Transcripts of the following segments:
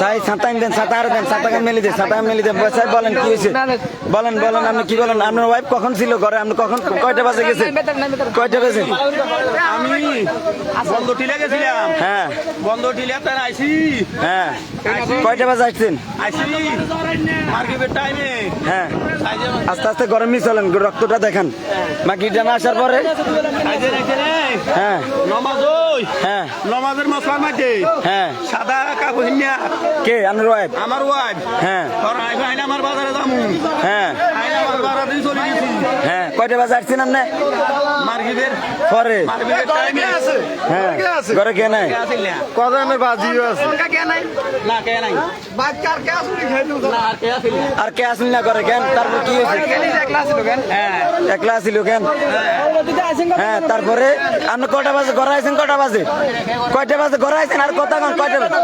সাই ছাতা দেন ছাতা আর দেন ছাতা মেলি দেন ছাতা মেলি দেন। বলেন কি হয়েছে? বলেন বলেন আপনি কি বলেন? আপনার ওয়াইফ কখন ছিল ঘরে? আপনি কখন কয়টা বাজে গেছেন কয়টা বাজে? আমি বন্ধ টিলে গেছিলাম। হ্যাঁ। বন্ধ টিলে তার আইসি হ্যাঁ। কয়টা বাজে আসছেন? আইসি মার্কেটের টাইমে হ্যাঁ। আস্তে আস্তে গরমই চলেন রক্তটা দেখান। বাকি জানা আসার পরে? হ্যাঁ। নমাজ হ্যাঁ। নমাজের মশলার মাঝে হ্যাঁ। সাদা কাগজ নিয়া কে? আমার ওয়াইফ আমার ওয়াইফ হ্যাঁ। আমার বাজারে দাম হ্যাঁ। হ্যাঁ কয়টা বাজে আসছেন আপনি পরে হ্যাঁ ঘরে কে নাই না বাজিও আছে না কে নাই না আর কে আসিল না করে কেন তারপর কি হয়েছে হ্যাঁ একলা আসিল কেন হ্যাঁ তারপরে আপনি কটা বাজে ঘরে আইছেন কটা বাজে কয়টা বাজে ঘরে আইছেন আর কথা কয়টা বাজে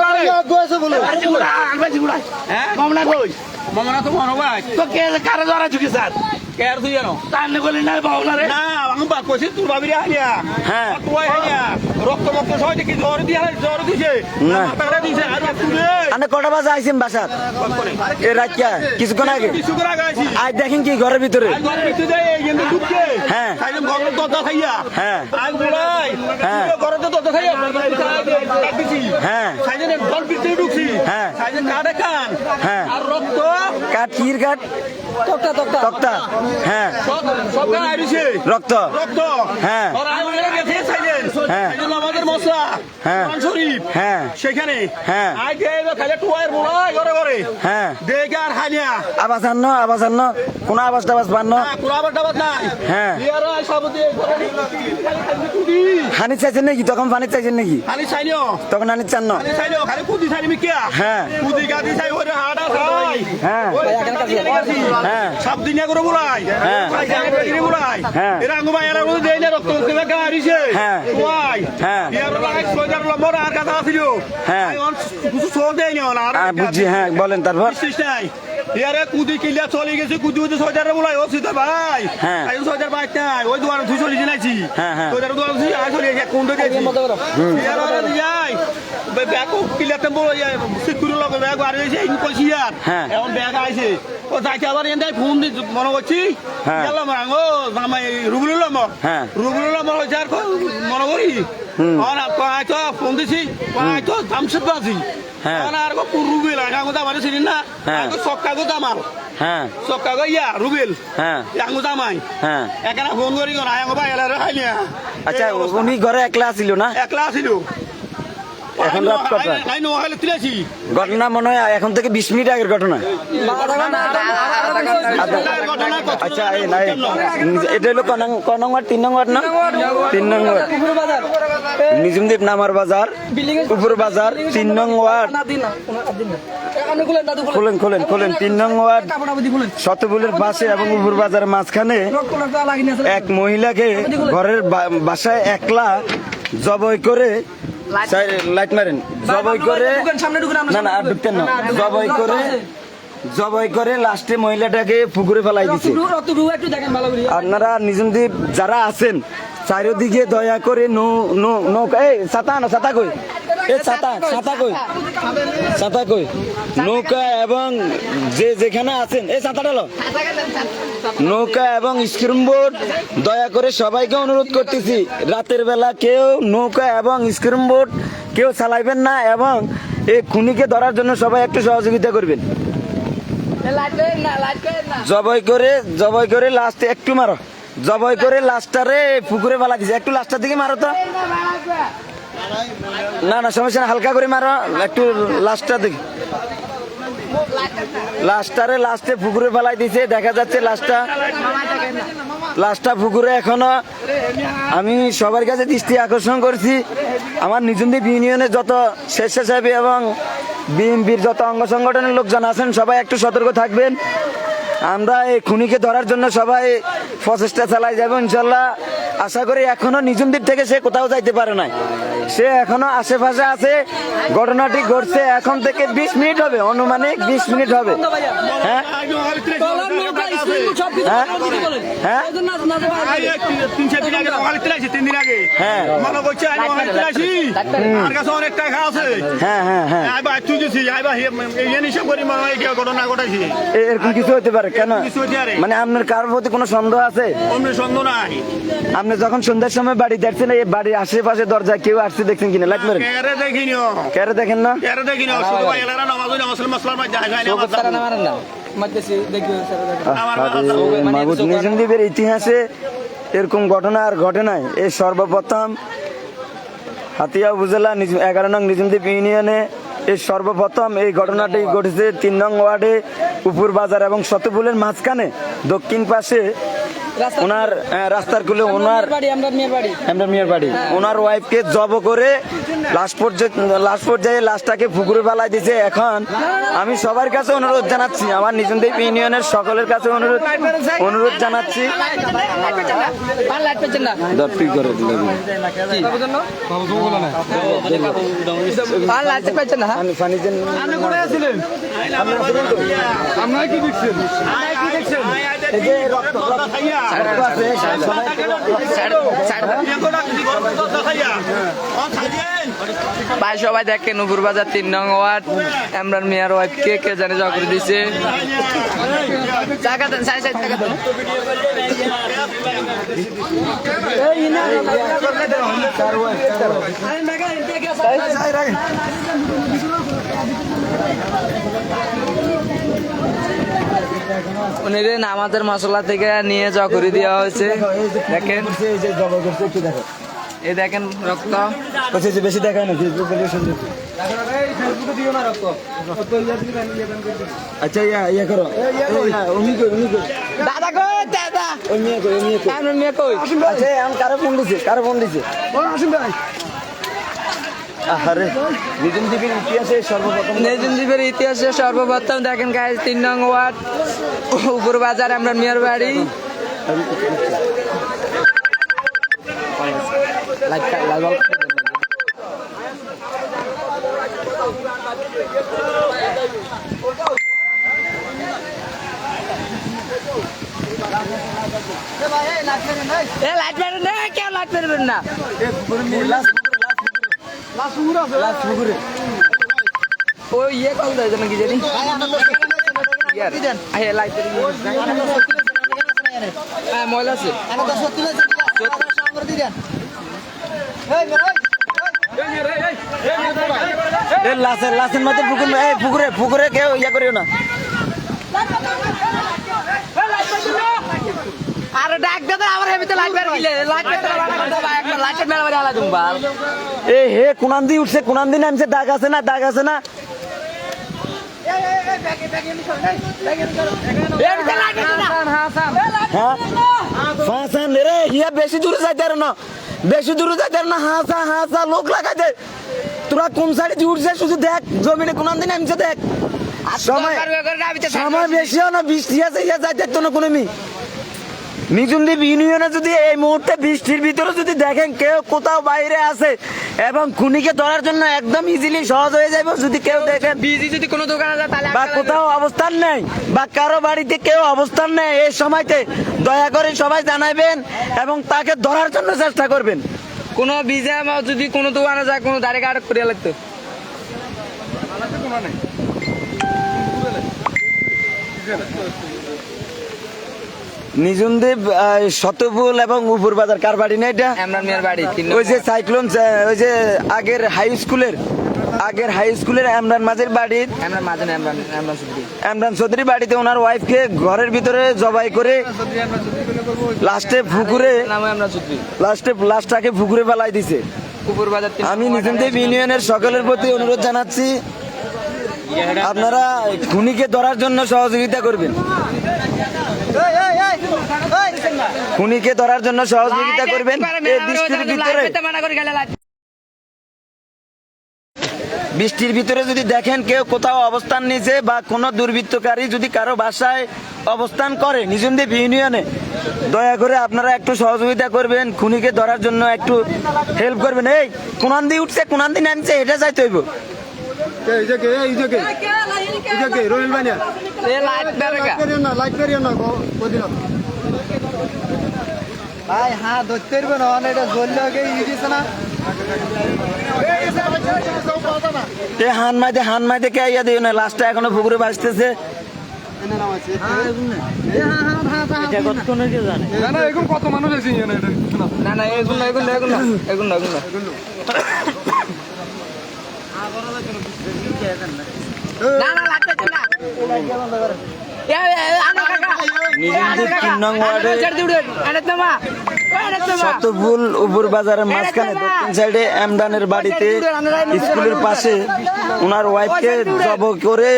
হ্যাঁ মামলা কই মামলা তো মনো ভাই তো কে কারে ধরা চুকি স্যার কে আর তুই জানো তাহলে বলি না বাবলা রে না আমি বাদ কইছি তোর বাবিরে আনিয়া হ্যাঁ। তুই আনিয়া রক্ত মক্ত সবাই দেখি জ্বর দিয়ে জ্বর দিছে। না। মাথাটা দিছে আর তুলে আপনি কটা বাজে আইছেন বাসাত? এ রাত কে কিছুক্ষণ আগে। কিছু করে গাইছি আজ দেখেন কি ঘরের ভিতরে আর ঘরে ভিতরে এই কিন্তু ঢুকছে। হ্যাঁ। খাইলে ঘরে দরজা খাইয়া হ্যাঁ। আগ বলাই হ্যাঁ। ঘরে তো দরজা খাইয়া হ্যাঁ। খাইলে ঘর ভিতরে ঢুকছি। হ্যাঁ। খাইলে কাটে কান হ্যাঁ। আর রক্ত কির কাঠ। তক্তা হ্যাঁ। সব সব কান আইছে রক্ত। রক্ত। হ্যাঁ। আর আগে গেছে সাইলেন হ্যাঁ। সাইলেন হ্যাঁ। শরীফ হ্যাঁ। সেখানে হ্যাঁ। আগে খাইলে টুয়ার মোড়াই ঘরে ঘরে হ্যাঁ দেখে আর খাইয়া আবাস আন্ন আবাস আন্ন কোন আবাস টাবাস পান্ন কুড়াবার টাবার নাই হ্যাঁ। ইয়ার সাবতে হানি চাইছেন নাকি তখন পানি চাইছেন নাকি খালি চাইনিও তখন হানি চান না খালি চাইনিও খালি কুদি চাইনি মিকিয়া হ্যাঁ। কুদি গাদি চাই ওরে হাড়া চাই হ্যাঁ। হ্যাঁ। সব দিনিয়া করে বুড়াই হ্যাঁ। বুড়াই হ্যাঁ। এরা আঙ্গু এরা দেই না রক্ত গাড়িছে হ্যাঁ। ওয়াই হ্যাঁ। হ্যাঁ। কিছু সোল দেই না আর বুঝছি হ্যাঁ বলেন তারপর। ইয়ারে কুদি কিলিয়া চলে গেছে কুদি কুদি সোজারে বলাই ও সিধা ভাই। হ্যাঁ। আই সোজার বাইক নাই ওই দুয়ারে তুই চলে জিনাইছি হ্যাঁ, হ্যাঁ। সোজার দুয়ারে তুই আই চলে গেছে কোন দিকে ইয়ারে যাই ব্যাগ কিলিয়াতে বড় ইয়া সিকিউরিটি লগে ব্যাগ আর হইছে এই কইছি আর। হ্যাঁ। এখন ব্যাগ আইছে। ও যাইতে আবার এন্দাই ফোন দি মনে করছি। হ্যাঁ। গেলাম রাঙ্গো মামাই রুবুলুল মর হ্যাঁ। রুবুলুল মর হইছে আর মনে করি। আর ফোন দিছি কয় জামশেদ বাজি হ্যাঁ। আর রুবেল আঙ্গো চিনি না ইয়া রুবেল আঙ্গো হ্যাঁ এখানে ফোন করি আঙ্গো ভাই আচ্ছা উনি ঘরে একলা ছিল না একলা ছিল এখন রাত কটা? ঘটনা মনে হয় এখন থেকে বিশ মিনিট আগের ঘটনা। আচ্ছা নাই এটা হলো ক নং- ক নম্বর তিন নম্বর না? তিন নম্বর নিজুমদ্বীপ নামার বাজার উপর বাজার তিন নং ওয়ার্ড খোলেন খোলেন খোলেন তিন নং ওয়ার্ড শতবুলের পাশে এবং উপর বাজারের মাঝখানে এক মহিলাকে ঘরের বাসায় একলা জবই করে লাইট মারেন। জবাই করে না না আর ঢুকতেন না। জবাই করে জবাই করে লাস্টে মহিলাটাকে পুকুরে ফেলাই দিচ্ছে আপনারা নিজমদ্বীপ যারা আছেন চারিদিকে দয়া করে নৌ নৌ নৌকা এই সাতা আনো সাতা কই? এ ছাতা ছাতা কই? ছাতা কই? নৌকা এবং যে যেখানে আছেন এই ছাতাটা লো। নৌকা এবং স্ক্রিন বোর্ড দয়া করে সবাইকে অনুরোধ করতেছি, রাতের বেলা কেউ নৌকা এবং স্ক্রিন বোর্ড কেউ চালাইবেন না এবং এই খুনিকে ধরার জন্য সবাই একটু সহযোগিতা করবেন। জবাই করে জবাই করে লাস্টে একটু মারো। জবাই করে লাস্টারে পুকুরে ফেলা দিছে। একটু লাস্টার দিকে মারো তো। না না, সমস্যা না হালকা করে মারো, একটু লাস্টার দেখি। লাস্টারে লাস্টে পুকুরে ফেলাই দিছে, দেখা যাচ্ছে লাস্টটা লাস্টটা পুকুরে এখনও আমি সবার কাছে দৃষ্টি আকর্ষণ করছি। আমার নিজুমদ্বীপ ইউনিয়নের যত স্বেচ্ছাসেবী এবং বিএনপির যত অঙ্গ সংগঠনের লোকজন আছেন, সবাই একটু সতর্ক থাকবেন। আমরা এই খুনিকে ধরার জন্য সবাই প্রচেষ্টা চালাই যাব ইনশাল্লাহ। আশা করি এখনও নিজুম দিক থেকে সে কোথাও যাইতে পারে নাই। সে এখনও আশেপাশে আছে। ঘটনাটি ঘটছে এখন থেকে বিশ মিনিট হবে অনুমানিক বিশ মিনিট হবে। হ্যাঁ? হ্যাঁ? হ্যাঁ? হ্যাঁ। মনে হ্যাঁ হ্যাঁ। হ্যাঁ মনে হয় এরকম কিছু হতে পারে কেন। মানে আপনার কারোর প্রতি কোনো সন্দেহ আছে? সন্দেহ নাই। আপনি যখন সন্ধ্যার সময় বাড়ি দেখছেন এই বাড়ির আশেপাশে দরজায় কেউ আসছে দেখছেন কিনা? লাইট মারেন। কেরে দেখেন না? কেরে দেখিনিও শুধু এলারা নামাজ হইলে মুসলিম মুসলমান মাঝে যায় যায় না। আমার আরে মাহবুব নিজাম ইতিহাসে এরকম ঘটনা আর ঘটে নাই। এই সর্বপ্রথম হাতিয়া উপজেলা এগারো নং নিজামদ্বীপ ইউনিয়নে এই সর্বপ্রথম এই ঘটনাটি ঘটেছে তিন নং ওয়ার্ডে উপর বাজার এবং শতপুলের মাঝখানে। দক্ষিণ পাশে ওনার রাস্তার কুলে ওনার আমরা মিয়ার বাড়ি। ওনার ওয়াইফকে জব করে লাস্ট পর্যায়ে লাস্ট পর্যায়ে লাশটাকে পুকুরে ফেলাই দিয়েছে এখন আমি সবার কাছে অনুরোধ জানাচ্ছি আমার নিজনদেব ইউনিয়নের সকলের কাছে অনুরোধ অনুরোধ জানাচ্ছি। পানি আমরা কি দেখছেন? ভাই সবাই দেখেন নুপুর বাজার তিন নং ওয়ার্ড এমরান মিয়ার ওয়াইফ কে কে জানে জা করে দিছে টাকা দেন সাড়ে চার টাকা দেন উনিরে নামাজের মশলা থেকে নিয়ে জা করে দেওয়া হয়েছে। দেখেন। এই দেখেন রক্ত। বেশি দেখায় না ফেসবুক আচ্ছা ইয়া ইয়া করো এই, কই অমনি কই দাদা কই? দাদা অমনি কই? অমনি কই এমরান কই আচ্ছা আমি কারও ফোন দিছে কারও ফোন দিছে। আরে নিজম দ্বীপের ইতিহাসে সর্বপ্রথম নেজিম দ্বীপের ইতিহাসে সর্বপ্রথম দেখেন গাইজ তিন নং ওয়ার্ড উপর বাজার এমরান মিয়ার বাড়ি। লাইট মারবেন না কেউ লাইট মারবেন না। ওই ইয়ে কল দেয় যেন কি জানি হ্যাঁ ময়লা আছে এ লাসের লাসের মধ্যে পুকুর পুকুরে পুকুরে কেউ ইয়া করিও না আরে ডাক দাদা আমার হেমিতে লাইট মার গিলে লাইট মার একটা লাইটের মেলা মারি আলা দুম্বা এ হে কোনান দি উঠছে কোনান দি নামছে দাগ আছে না দাগ আছে না হ্যাঁ ইয়া বেশি দূরে যাইতে আর না বেশি দূরে যাইতে আর না হাসা হাসা লোক লাগাইতে তোরা কোন সাইডে উঠছে শুধু দেখ জমিনে কোনান দিন নামছে দেখ সময় সময় বেশিও না বৃষ্টি আছে ইয়া যাইতে তো না কোনো মি ইউনিয়নে যদি এই মুহূর্তে বৃষ্টির ভিতরে যদি দেখেন কেউ কোথাও বাইরে আছে এবং খুনিকে ধরার জন্য একদম ইজিলি সহজ হয়ে যাবে যদি কেউ দেখেন বিজি যদি কোনো দোকানে যায় তাহলে বা কোথাও অবস্থান নেই বা কারও বাড়িতে কেউ অবস্থান নেই এই সময়তে দয়া করে সবাই জানাবেন এবং তাকে ধরার জন্য চেষ্টা করবেন। কোনো বিজা যদি কোনো দোকানে যায় কোনো দাঁড়িয়ে আটক করিয়া লাগতো। নিজুমদ্বীপ শতপুল এবং উপর বাজার কার বাড়ি না এটা? মিয়ার বাড়ি ওই যে সাইক্লোন ওই যে আগের হাই স্কুলের আগের হাই স্কুলের এমরান মাঝের বাড়ির এমরান চৌধুরী। বাড়িতে ওনার ওয়াইফকে ঘরের ভিতরে জবাই করে লাস্টে পুকুরে লাস্টে লাস্টটাকে পুকুরে ফেলাই দিছে। আমি নিজেদের ইউনিয়নের সকলের প্রতি অনুরোধ জানাচ্ছি আপনারা খুনিকে ধরার জন্য সহযোগিতা করবেন। খুনিকে ধরার জন্য সহযোগিতা করবেন। এই বৃষ্টির ভিতরে বৃষ্টির যদি দেখেন কেউ কোথাও অবস্থান নিছে বা কোনো দুর্বৃত্তকারী যদি কারও বাসায় অবস্থান করে নিজমদ্বীপ ইউনিয়নে দয়া করে আপনারা একটু সহযোগিতা করবেন খুনিকে ধরার জন্য একটু হেল্প করবেন। এই কোনান দিয়ে উঠছে কোনান দিয়ে নামছে এটা হইব। লাইট না ভাই হ্যাঁ ধরতে পারবে না এটা জ্বললে আগে না। এ হান মাইতে হান মাইতে কে ইয়া দিও না লাস্টটা এখনও পুকুরে ভাসতেছে। না না এরকম কত মানুষ আছে এখানে এটা না। না এগুলো এগুলো এগুলো এগুলো এগুলো না। না লাগতে না। তিন নং ওয়ার্ডে উপর বাজারের মাঝখানে দক্ষিণ সাইডে বাড়িতে স্কুলের পাশে ওনার ওয়াইফকে জব করে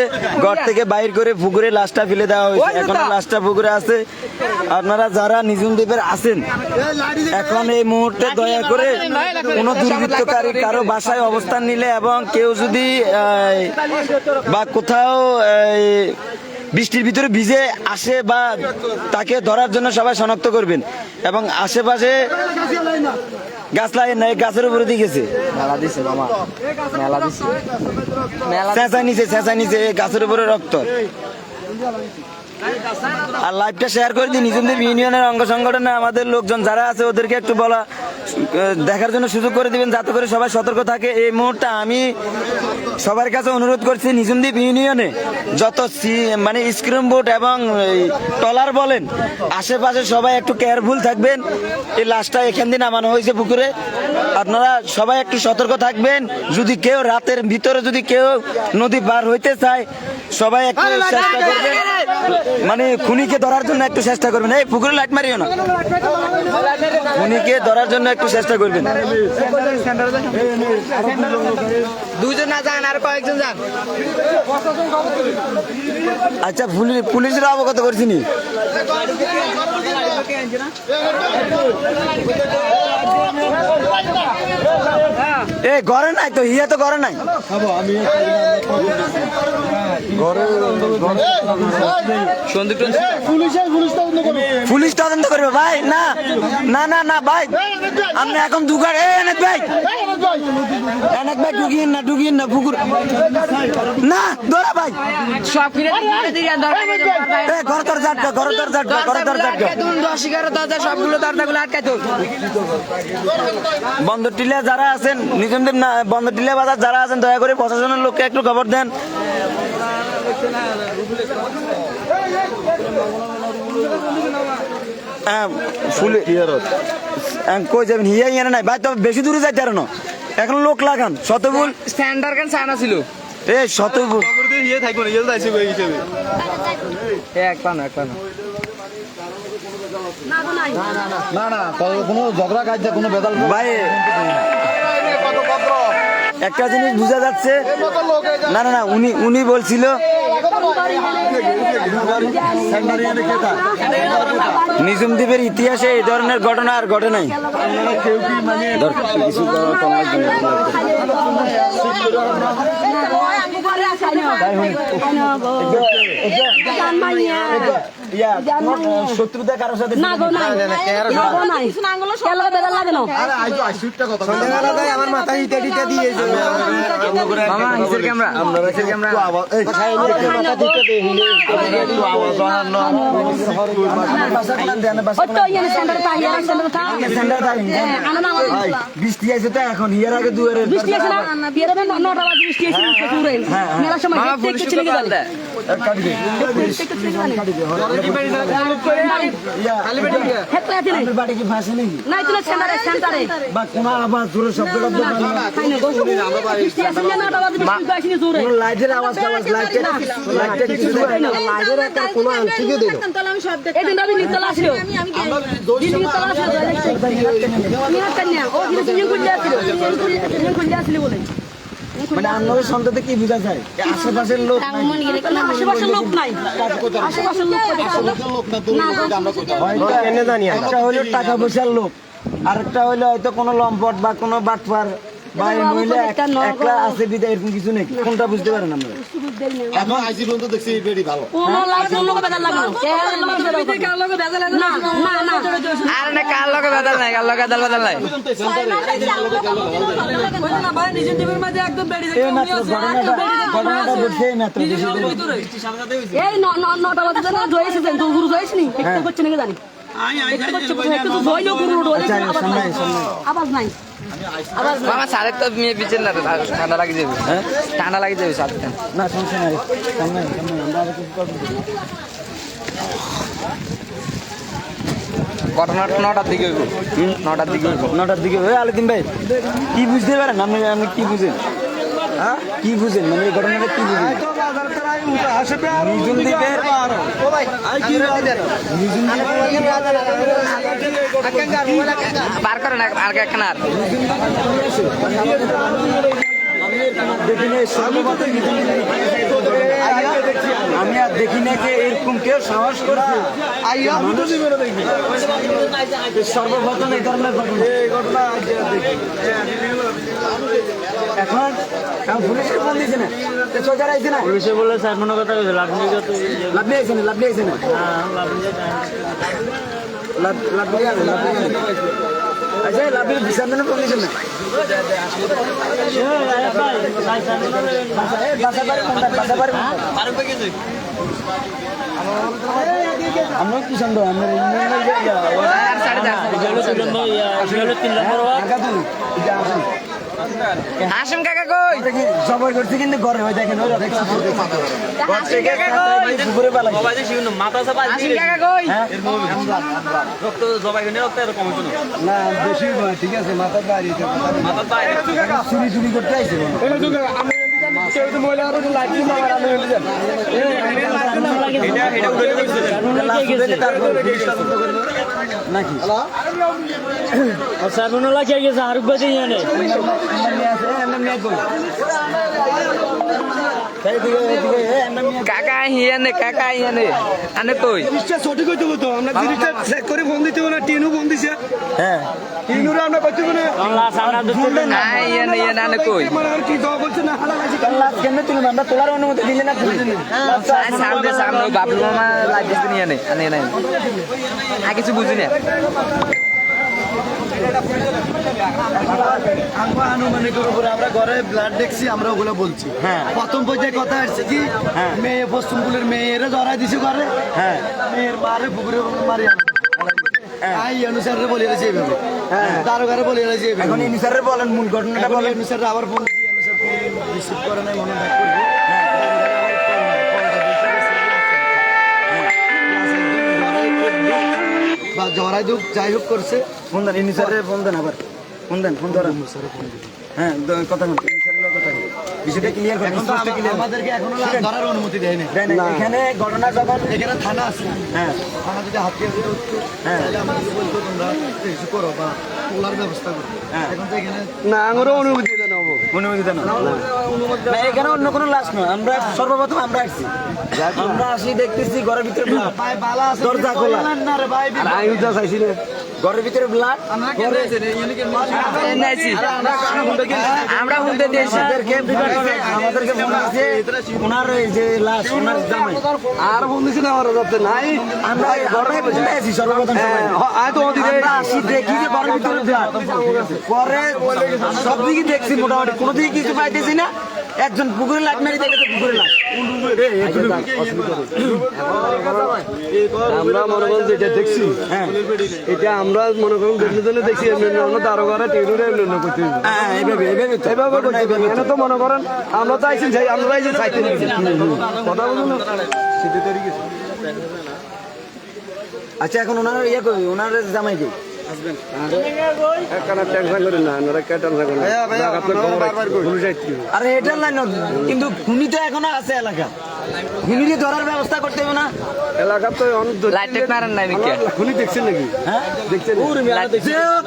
ঘর থেকে বাইর করে পুকুরে লাশটা ফেলে দেওয়া হয়েছে এখন লাশটা পুকুরে আছে আপনারা যারা নিজুম দ্বীপের আছেন এখন এই মুহূর্তে দয়া করে কোনো দুর্বৃত্তকারী কারও বাসায় অবস্থান নিলে এবং কেউ যদি বা কোথাও এই, বৃষ্টির ভিতরে ভিজে আসে বা তাকে ধরার জন্য সবাই শনাক্ত করবেন। এবং আশেপাশে গাছ লাগে না গাছের উপরে দিয়ে গেছে। মেলা দিছে মামা মেলা দিছে। চেঁচা নিচে চেঁচা এই গাছের উপরে রক্ত। আর লাইভটা শেয়ার করে দিন নিজেদের ইউনিয়নের অঙ্গ সংগঠনে আমাদের লোকজন যারা আছে ওদেরকে একটু বলা দেখার জন্য সুযোগ করে দিবেন যাতে করে সবাই সতর্ক থাকে। এই মুহূর্তে আমি সবার কাছে অনুরোধ করছি নিজুমদ্বীপ ইউনিয়নে যত সি- মানে স্ক্রিন বোর্ড এবং টলার বলেন আশেপাশে সবাই একটু কেয়ারফুল থাকবেন। এই লাশটা এখান দিয়ে নামানো হয়েছে পুকুরে। আপনারা সবাই একটু সতর্ক থাকবেন। যদি কেউ রাতের ভিতরে যদি কেউ নদী পার হইতে চায় সবাই একটু চেষ্টা করবেন। মানে খুনিকে ধরার জন্য একটু চেষ্টা করবেন। এই পুকুরে লাইট মারিও না। খুনিকে ধরার জন্য একটু চেষ্টা করবেন। দুজন না যান আর কয়েকজন যান। আচ্ছা পুলিশরা অবগত করছি নি। এ ঘরে নাই তো হিয়া তো ঘরে নাই পুলিশ তদন্ত করবে ভাই না না না না ভাই। আপনি এখন দুগার এ এনাক ভাই। এনাক ভাই ঢুকিয়েন না ঢুকিয়েন না পুকুর না দৌড়া ভাই। সব ঘর তোর ঘর তোর জাটকা ঘর তোর জাটকা দশ এগারো দরজা সবগুলো দরজাগুলো আটকাই তো বন্দরটিলা যারা আছেন নিজমদের না বন্দরটিলা বাজার যারা আছেন দয়া করে প্রশাসনের লোককে একটু খবর দেন। হ্যাঁ, ফুলে হ্যাঁ, কই যাবেন? হিয়া হিয়া নাই। ভাই তো বেশি দূরে যাইতে আর না। এখন লোক লাগান। শতবুল স্ট্যান্ডার্ড গান সানা ছিল এ শতবুল থাকব না যাইছে ওই হিসেবে। এ এক পানো এক পানো। না না কোনো ঝগড়া কাজ কোনো বেদাল ভাই একটা জিনিস বোঝা যাচ্ছে। না না না উনি উনি বলছিল নিজুম দ্বীপের ইতিহাসে এই ধরনের ঘটনা আর ঘটে নাই। শত্রুতা কারোর সাথে না গো নাই না গো নাই কেলা বেদা লাগে না আমার ইটা টিটা মামা হিসের ক্যামেরা হিসের ক্যামেরা না বৃষ্টি আছে তো এখন হিয়ার আগে দুয়ারে বৃষ্টি আছে না বিয়ে নটা বাজে বৃষ্টি আছে মেলার সময় ছেলে গেলে বাড়ি কি ফাঁসে নাকি নাই তুলে সেন্টারে সেন্টারে বা কোনো আবার জোরে শব্দ না। কোনো এদিন নিতলা আসলো। দিন নিতলা আসলো। আমি হাত কান্না ও দিন তুমি আসলো। তুমি আসলি বলে। মানে কি বোঝা যায়? আশেপাশের লোক না, আশেপাশের লোক নাই। আশেপাশের লোক না গো। একটা হইল টাকা পয়সার লোক। আরেকটা হইল হয়তো কোনো লম্পট বা কোনো বাটপার। ভাই মহিলা এক- একলা আছে বিদায় এরকম কিছু নেই। কোনটা বুঝতে পারেন আমরা এখন আইসি পর্যন্ত দেখছি বেড়ি ভালো। কোনো লাভ অন্য লোকে বেজাল লাগে না কার লাগে না না না। আর না কার লগে বেদাল নাই কার লগে বেদাল বেদাল নাই? এই মাত্র ঘটনাটা ঘটনাটা ঘটছে মাত্র এই ন- ন- নটা বাজে না তো গুরু একটু করছে নাকি জানি? আই আই একটু জয় গুরু আচ্ছা। আওয়াজ নাই। মামা সারের তো মেয়ে বিচেন না ঠান্ডা লাগে যাবে। হ্যাঁ? ঠান্ডা লাগে যাবে সাথে না সমস্যা নাই। সামনে সামনে আমরা আর কিছু করব। নটার দিকে নটার দিকে নটার দিকে আলিদিন ভাই কি বুঝতে পারেন? আপনি আপনি কি বুঝেন? কি বুঝেন? মানে এই ঘটনাটা কি বুঝেন? নিজুম দ্বীপের নিজুম বার। আর একখান আমি আর দেখি না কে এরকম কেউ সাহস করছে। সর্বপ্রথম এই ধরনের ঘটনা। এখন এখন পুলিশের ফোন দিয়েছে না? তো সোজা রাইছে না? পুলিশে বলে স্যার মনে কথা কইছে লাভ যত লাভ আইছে না লাভ আইছে না? লাভ নিয়ে লাভ নিয়ে লাভ আইছে। আচ্ছা লাভ নিয়ে বিচার দেন দিয়েছেন না আমরা কি সন্দেহ? আমরা সাড়ে দশ তিন নম্বর হাসিম কাকা কই? জবর করছে কিন্তু ঘরে ওই দেখেন ওই দেখছি। ঘর থেকে কাকা কই? পুকুরে পালাই হাসিম কাকা কই? হ্যাঁ? না। বেশি ঠিক আছে মাথার বাইরে চুরি চুরি করতে আইছে নাকি স্যার মনে লাগে গেছে আরুক বাজে জানে কাকা হিয়ানে কাকা হিয়ানে আনে। কই? জিনিসটা সঠিক হইতে হতো আমরা জিনিসটা চেক করে ফোন দিতে না টিনু ফোন দিছে। হ্যাঁ। টিনুরে আমরা হবে না বাংলা সামনা দুটো না। হিয়ানে হিয়ানে আনে কই? মানে আর কি দোয়া করছে না হালা লাগছে লাস্ট কেন তুলবেন আমরা তোলার অনুমতি দিলে না সামনে সামনে বাবলু মামা লাগিয়েছে নিয়ে আনে আনে নাই আর কিছু বুঝি না। আমরা আনুমানিকের উপরে আমরা ঘরে ব্লাড দেখছি আমরা ওগুলো বলছি। হ্যাঁ। প্রথম পর্যায়ে কথা আসছে কি হ্যাঁ। মেয়ে পশ্চিম কুলের মেয়েরে জড়াই দিছে ঘরে। হ্যাঁ। মেয়ের মারে পুকুরে মারি আই অনুসারে বলে গেছে এইভাবে। দারোগারে বলে এইভাবে। এখন ইনিসারের বলেন মূল ঘটনাটা বলে বলেন। অনুসারে আবার ফোন অনুসার রিসিভ করে নাই মনে ব্যাক জড়াই দুঃখ যাই হোক করছে। ফোন দেন ফোন দেন আবার। ফোন দেন ফোন ধরেন। হ্যাঁ কথা বলুন। ইনিসারের লোক কথা বলুন। বিষয়টা ক্লিয়ার করেন এখন স্পষ্ট ক্লিয়ার আমাদেরকে এখনও ধরার অনুমতি দেয় না। দেন এখানে ঘটনা যখন এখানে থানা আছে। হ্যাঁ। থানা যদি দিয়ে হ্যাঁ। তাহলে বলতো তোমরা কিছু করো বা তোলার ব্যবস্থা করো। হ্যাঁ। এখন তো এখানে না আমারও অনুমতি অনুমতি দেন না না, এখানে অন্য কোনো লাশ নয়। আমরা সর্বপ্রথম আমরা আসছি। আমরা আসি দেখতেছি ঘরের ভিতরে ব্লাড ভাই বালা দরজা খোলা। না রে ভাই আমি তো চাইছি না ঘরের ভিতরে ব্লাড আমরা হুঁতে দিয়েছি আমাদেরকে আমাদেরকে মনে আছে ওনার যে লাশ ওনার জামাই। আর আমার রাতে নাই। আমরা আছি সর্বপ্রথম। ওদিকে। আসি দেখি যে ঘরের ভিতরে blood। পরে সব দিকে দেখছি মোটামুটি। কোনো দিকে কিছু পাইতেছি না। একজন পুকুরে লাট মেরে দেখে পুকুরে লাট আমরা মনে করেন যেটা দেখছি হ্যাঁ। এটা আমরা মনে করেন দেখলে জন্য দেখছি এমনি দারোগারে এমনি এমনি করতে হ্যাঁ এইভাবে এইভাবে এইভাবে করতে এখানে তো মনে করেন আমরা চাইছি যাই আমরা চাইছি চাইতে কথা বলুন আচ্ছা এখন ওনার ইয়ে কই? ওনার জামাই কই? আরে এটার লাইন কিন্তু খুনি তো এখনও আছে এলাকা। খুনিকে ধরার ব্যবস্থা করতে হবে না। এলাকার তো অনেক লাইট মারেন নাই মিকে খুনি দেখছেন নাকি? হ্যাঁ? দেখছেন যে হোক,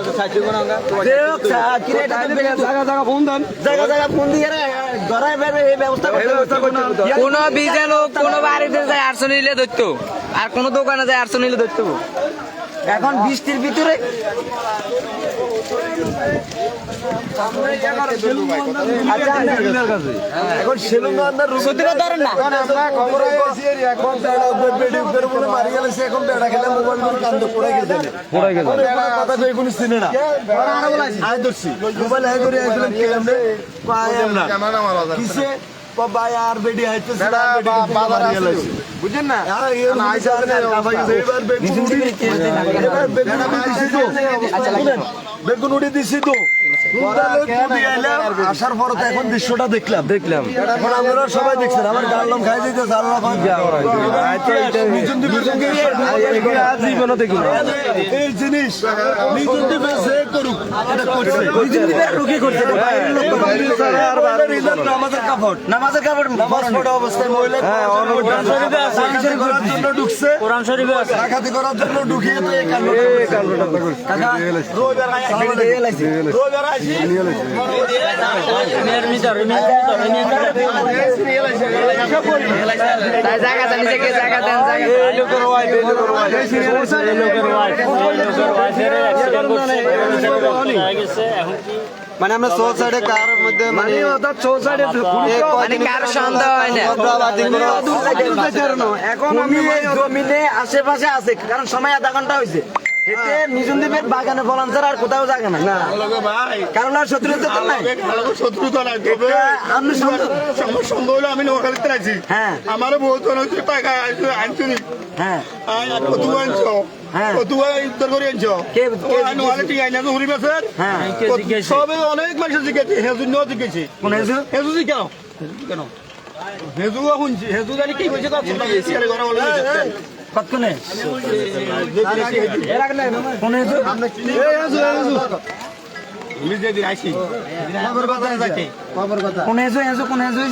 যে হোক, চা- কিরে এটা তো জায়গা জায়গা ফোন দেন। জায়গা জায়গা ফোন দিয়ে রে, ধরার ব্যাপারে এই ব্যবস্থা করতে এই ব্যবস্থা করতে হবে। তো। কোন কোন বাড়িতে যায় আটশো নিলে ধরতো। আর কোন দোকানে যায় আটশো নিলে ধরতো। এখন বৃষ্টির ভিতরে এখন সেলুন না খবর এখন বেড়া বেডি উপরে বলে মারি গেলে সে এখন বেড়া খেলে মোবাইল করে কান্দ পড়ে গেছে পড়ে গেছে কথা কই কোন চিনে না আয় দর্শি মোবাইল আয় করে আইছিলাম কেমনে কিসে আর বেডি বুঝেন না? আইসা না এবার বেগুন উড়ি এবার বেগুন দিছি তো। বেগুন উড়ি দিছি তো। কুন্দালে কুড়ি এলাম, আসার পর তো এখন দৃশ্যটা দেখলাম। দেখলাম। এখন আপনারা সবাই দেখছেন আমার গাল্লাম খাই দিতে আল্লাহ জীবনে দেখুন এই জিনিস দিবে করুক এটা করছে। নিজের দিবে রুগী করছে। নামাজের কাপড় নামাজের কাপড় নামাজ পড়া অবস্থায় মহিলা ডাকাতি করার জন্য ঢুকছে কোরআন শরীফে আছে ডাকাতি করার জন্য ঢুকিয়ে তো এই কাণ্ডটা করছে রবিবার আইছি রবিবার আইছি মেয়ের ভিতর মেয়ের ভিতর তাই জায়গা জানি যে জায়গা দেন জায়গা দেন। এই লোকের ওয়াইফ এই লোকের ওয়াইফ এই লোকের ওয়াইফের অ্যাক্সিডেন্ট করছে এখন কি মানে আমরা সোল সাইডে কার মধ্যে মানে সোল সাইডে মানে কার সন্দেহ হয় না। এখন আমি এই জমিতে আশেপাশে আছে কারণ সময় আধা ঘণ্টা হয়েছে। এতে দ্বীপের বাগানে আর কোথাও জায়গা না। কারণ আর শত্রুতা তো নাই। শত্রুতা নাই। তবে আপনি সন্দেহ- হলো আমি নোয়াখালীতে আছি হ্যাঁ। আমারও বহুত টাকা আনছি হ্যাঁ। কত আনছো হ্যাঁ। হ্যাঁ। সবে অনেক মানুষ জিজ্ঞেস। হেজু জিজ্ঞেসি। কোন হেজু? হেজু কেন? হেজু শুনছি। হেজু জানি কি হয়েছে কতক্ষণে?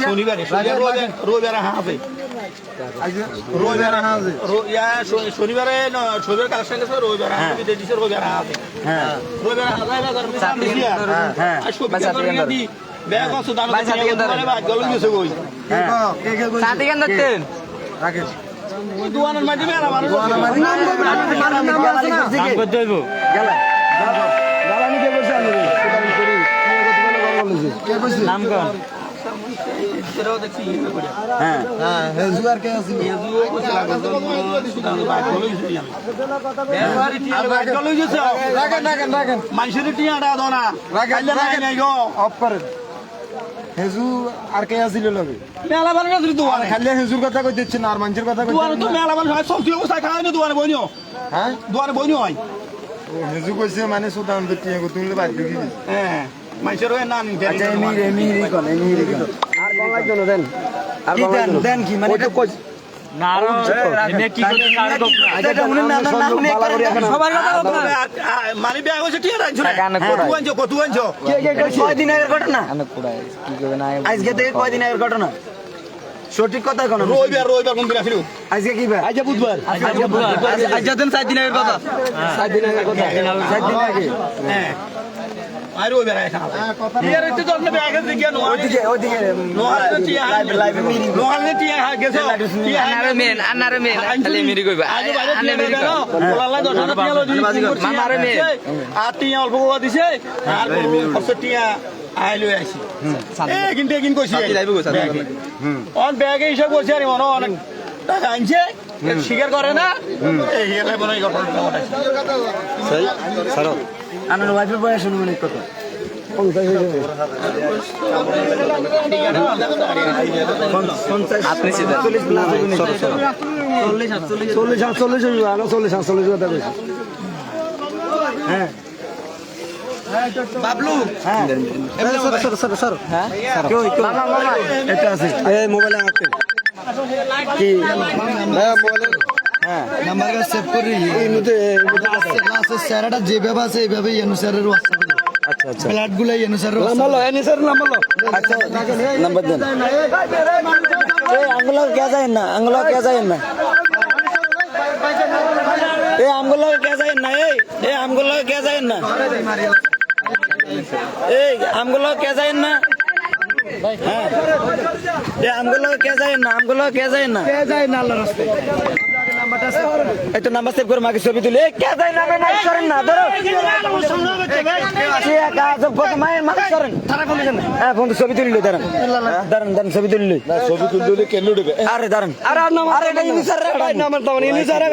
শনিবারে রবিবারে রবিবারে হাঁসে শনিবারে ন- শনিবার কালেকশন গেছে রবিবারে হাঁসে দিয়ে দিছে রবিবারে হাঁসে রবিবারে হাঁসে বাজার মধ্যে দাম বেশি আর। আর সবজি করে নিয়ে দি। ব্যাগ আছে দাম ভাই, সাথে কেন ধরেন? গেল গেছে কই সাথে কেন ধরতেন ওই দোয়ানের আমার নাম করতে হইব নাম মানুষের টিয়াটা দাও না। অফ করেন। হেজু আর কে আসিল লগে? মেলা বান গেছিল দোয়ানে খালি হেজুর কথা কই দিচ্ছেন আর মানুষের কথা কই দোয়ানে তো মেলা বান হয় সবজি অবস্থায় খাওয়া না দোয়ানে বইনিও। হ্যাঁ? দোয়ানে বইনিও হয়। ও হেজু কইছে মানে সুদান দিতে গো তুমি বাদ দিবি হ্যাঁ মানুষের ওই না নিতে আচ্ছা এমির এমির কোন এমির। কোন আর কোন লাগবে দেন কি দেন দেন কি? মানে এটা মানে আজকে থেকে কয়দিন আগের ঘটনা সঠিক কথা কোন রবিবার রবিবার কোন দিন আসিল আজকে কি বার আজ বুধবার আজকে দিন সাত দিন আগের কথা সাত দিন আগের কথা সাত দিন আগে হ্যাঁ আর রবিবার আয় খাওয়া টিয়া রাখতে তো আপনি ব্যাগ আছে ওইদিকে ওইদিকে নোয়ালে টিয়া লাইভ লাইভ মিটিং নোয়ালে টিয়া গেছে টিয়া আনারে মেন আনারে মেন খালি মিরি কইবা আনে মিরি গেল বলালা দশ টিয়া লই দিছি মামারে আর টিয়া অল্প কোয়া দিছে আর খরচ টিয়া আই লই আইছি এ কিন্তু কিন কইছি অন ব্যাগে হিসাব করছি আর মনে অনেক টাকা আনছে স্বীকার করে না এই হেলে মনে হয় ঘটনা ঘটাইছে আমার ওয়াইফের বয়স অনুমানিক কত? আপনি চল্লিশ প্লাস চল্লিশ আটচল্লিশ চল্লিশ আটচল্লিশ চল্লিশ। আটচল্লিশ কথা কইছি হ্যাঁ বাবলু। হ্যাঁ। সর সর সর সর। হ্যাঁ? কই কই মামা মামা। এটা আছে। এই মোবাইলে আছে কি হ্যাঁ মোবাইলে। হ্যাঁ। নাম্বার সেভ করি ক্লাসের স্যারটা যেভাবে আছে এইভাবে অনুসারের আচ্ছা আচ্ছা। ব্লাডগুলো অনুসারের নাম্বার লো এনি স্যার নাম্বার লো। আচ্ছা নাম্বার দেন। এই আঙ্গুলো কে যায় না আঙ্গুলো কে যায় না। এই আমগুলো কে যায় না এই এই আমগুলো কে যায় না। এই আমগুলো কে যায় না। হ্যাঁ। এই আমগুলো কে যায় না আমগুলো কে যায় না। যায় না আল্লাহ রাস্তায়। এই তো নাম্বার সেভ করে মাকে ছবি তুলে। কে যায় নামে মাইক করেন না ধরো। কে একা আছে, মায়ের মাইক করেন? হ্যাঁ বন্ধু ছবি তুলিল দাঁড়ান। দাঁড়ান দাঁড়ান ছবি তুলিল ছবি তুলতে হলে কেন উঠবে? আরে দাঁড়ান। আরে আরে এটা ইনিসার নাম্বার দাও ইনিসার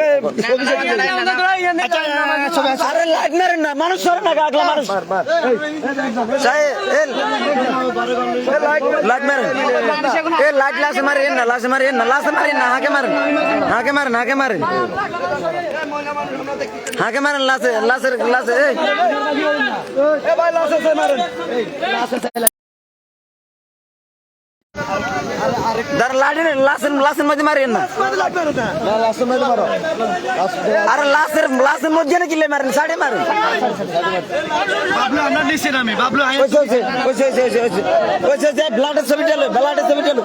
ছবি আরে লাইট মারেন না মানুষ সরে না আগলা মানুষ। সাহেব, এ, লাইট মারেন। এ লাইট লাসে মারেন না লাসে মারেন না লাসে মারেন না হাকে মারেন হাকে মারেন হাকে মারেন হাকে মারেন লাসে লাসের লাসে এই। এ ভাই লাসে মারেন। দাঁড়া লাইটের লাসের লাসের মধ্যে মারেন না। আরে লাসের লাসের মধ্যে না কিলে মারেন সাড়ে মারেন। বাবলু আমরা নিচে নামি বাবলু ওইসে ওইসে ওইসে ওইসে ওইসে ওইসে যে ব্লাডের ছবি চলো ব্লাডের ছবি চলো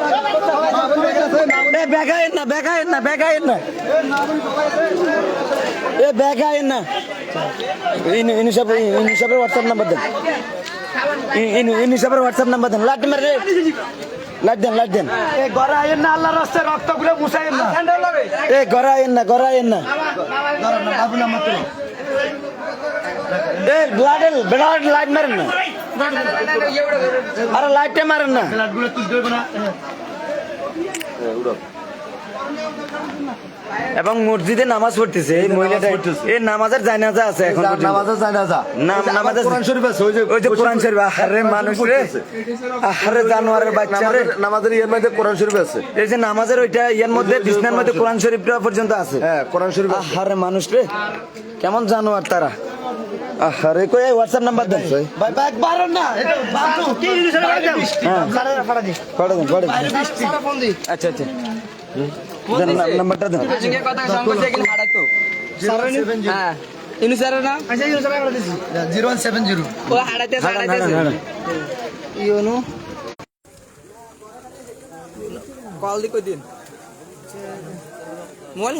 এ বেগায়েন না বেগায়েন না বেগায়েন না। এ বেগায়েন না। ইন ইন সব ইন সবের হোয়াটসঅ্যাপ নাম্বার দেন। ইন ইন সবের হোয়াটসঅ্যাপ নাম্বার দেন। লাইট মারে লাইট দেন লাইট দেন। এ ঘরে না আল্লাহর রাস্তায় রক্তগুলো না। এ গড়ায়েন না গড়ায়েন না। এ ব্লাডের ব্লাড লাইট মারেন না। আরে লাইটটা মারেন না। গুলো তুলতে হবে না। এবং মসজিদে নামাজ পড়তেছে এই মহিলাটা এই নামাজের জানাজা আছে এখন পর্যন্ত। নামাজে যায় না নাম নামাজের কোরআন শরীফ আছে ওই যে ওই যে কোরআন শরীফ আরে মানুষ রে আরে জানোয়ারের বাচ্চা রে। নামাজের নামাজের ইয়ের মধ্যে কোরআন শরীফ আছে। এই যে নামাজের ওইটা ইয়ার মধ্যে বিছনার মধ্যে কোরআন শরীফটা পর্যন্ত আছে। হ্যাঁ কোরআন শরীফ আছে। আরে মানুষ রে। কেমন জানোয়ার তারা? আরে কই হোয়াটসঅ্যাপ নাম্বার দেন। ভাই ব্যাগ বারণ না এটা বাবলু কি জিনিস এটা বাদ দাও হ্যাঁ। সারা ফাড়া দি দেন পড়ে দেন। দি আচ্ছা আচ্ছা। নাম্বারটা দেন। সঙ্গে কথা সংকোচে এখানে হারাইতো হ্যাঁ ইনু স্যার না আচ্ছা ইউনো সারা ফাড়া দিছি। 0170 ও হারাইতে হারান ইউনো? কল দি কই দিন? মোবাইল